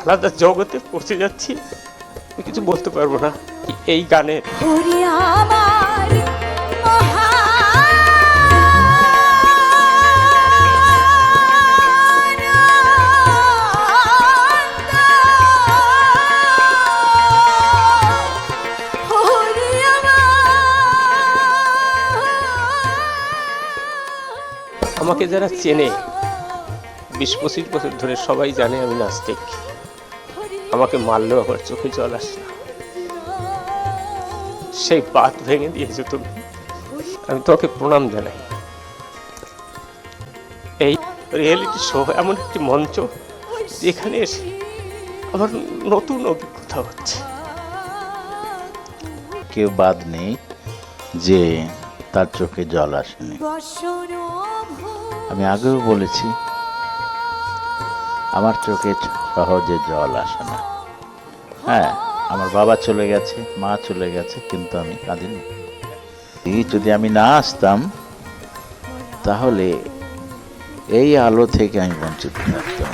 আলাদা জগতে পৌঁছে যাচ্ছি। আমি কিছু বলতে পারব না। এই গানে। আমাকে যারা চেনে বিশ পঁচিশ বছর ধরে সবাই জানে আমি নাস্তিক। আমাকে মারলেও আমার চোখে জল আসে না। সেই বাত ভেঙে দিয়েছ তুমি। আমি তোমাকে প্রণাম জানাই। এই রিয়েলিটি শো এমন একটি মঞ্চ যেখানে এসে আমার নতুন অভিজ্ঞতা হচ্ছে। কেউ বাদ নেই যে তার চোখে জল আসেনি। আমি আগেও বলেছি আমার চোখে সহজে জল আসে না। হ্যাঁ আমার বাবা চলে গেছে, মা চলে গেছে, কিন্তু আমি কাঁদিনি। যদি আমি না আসতাম, তাহলে এই আলো থেকে আমি বঞ্চিত থাকতাম।